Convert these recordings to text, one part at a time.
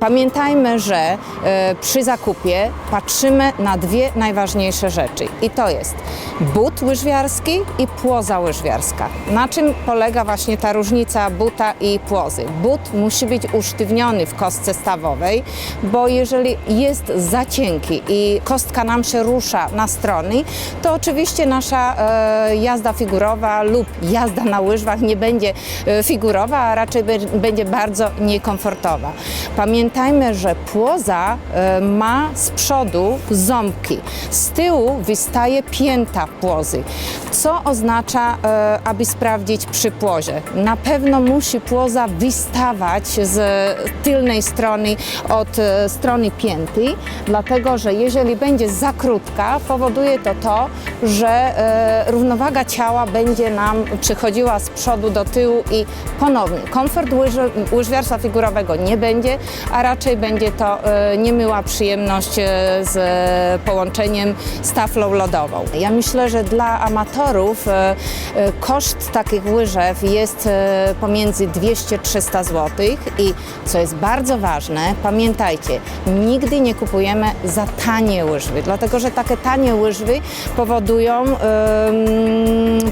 Pamiętajmy, że e, przy zakupie patrzymy na dwie najważniejsze rzeczy i to jest but łyżwiarski i płoza łyżwiarska. Na czym polega właśnie ta różnica buta i płozy? But musi być usztywniony w kostce stawowej, bo jeżeli jest za cienki i kostka nam się rusza na strony, to oczywiście nasza e, jazda figurowa lub jazda na łyżwach nie będzie e, figurowa, a raczej będzie bardzo niekomfortowa. Pamiętajmy, że płoza e, ma z przodu ząbki, z tyłu wystaje pięta płozy, co oznacza, e, aby sprawdzić przy płozie. Na pewno musi płoza wystawać z tylnej strony od e, strony pięty, dlatego że jeżeli będzie za krótka, powoduje to to, że równowaga ciała będzie nam przychodziła z przodu do tyłu i ponownie. Komfort łyżwiarstwa figurowego nie będzie, a raczej będzie to e, niemyła przyjemność e, z połączeniem z taflą lodową. Ja myślę, że dla amatorów e, e, koszt takich łyżew jest e, pomiędzy 200-300 zł i co jest bardzo ważne, pamiętajcie, nigdy nie kupujemy za tanie łyżwy, dlatego że takie tanie łyżwy powodują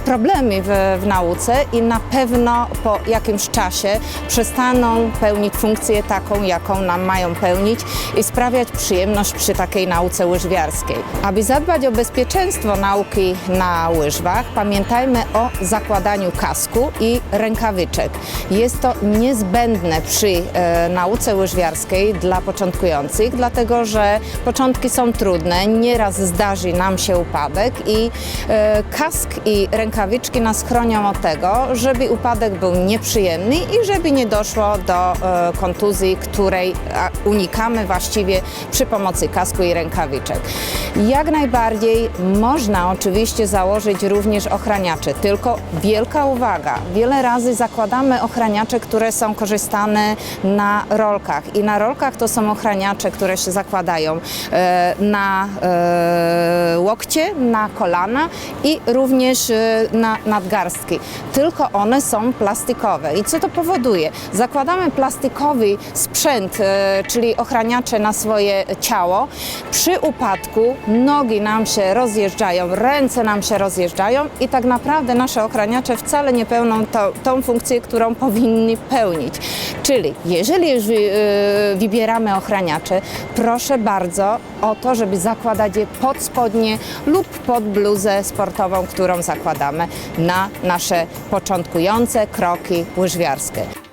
problemy w, w nauce i na pewno po jakimś czasie przestaną pełnić funkcję taką, jaką nam mają pełnić i sprawiać przyjemność przy takiej nauce łyżwiarskiej. Aby zadbać o bezpieczeństwo nauki na łyżwach, pamiętajmy o zakładaniu kasku i rękawiczek. Jest to niezbędne przy e, nauce łyżwiarskiej dla początkujących, dlatego że początki są trudne, nieraz zdarzy nam się upadek i e, kask i rękawiczki nas chronią od tego, żeby upadek był nieprzyjemny i żeby nie doszło do e, kontuzji, której unikamy właściwie przy pomocy kasku i rękawiczek. Jak najbardziej można oczywiście założyć również ochraniacze, tylko wielka uwaga, wiele razy zakładamy ochraniacze, które są korzystane na rolkach i na rolkach to są ochraniacze, które się zakładają e, na e, łokcie, na kolana i również na nadgarstki. Tylko one są plastikowe. I co to powoduje? Zakładamy plastikowy sprzęt, e, czyli ochraniacze na swoje ciało. Przy upadku nogi nam się rozjeżdżają, ręce nam się rozjeżdżają i tak naprawdę nasze ochraniacze wcale nie pełnią to, tą funkcję, którą powinni pełnić. Czyli jeżeli już e, wybieramy ochraniacze, proszę bardzo o to, żeby zakładać je pod spodnie lub pod bluzę sportową, którą zakładamy na nasze początkujące kroki łyżwiarskie.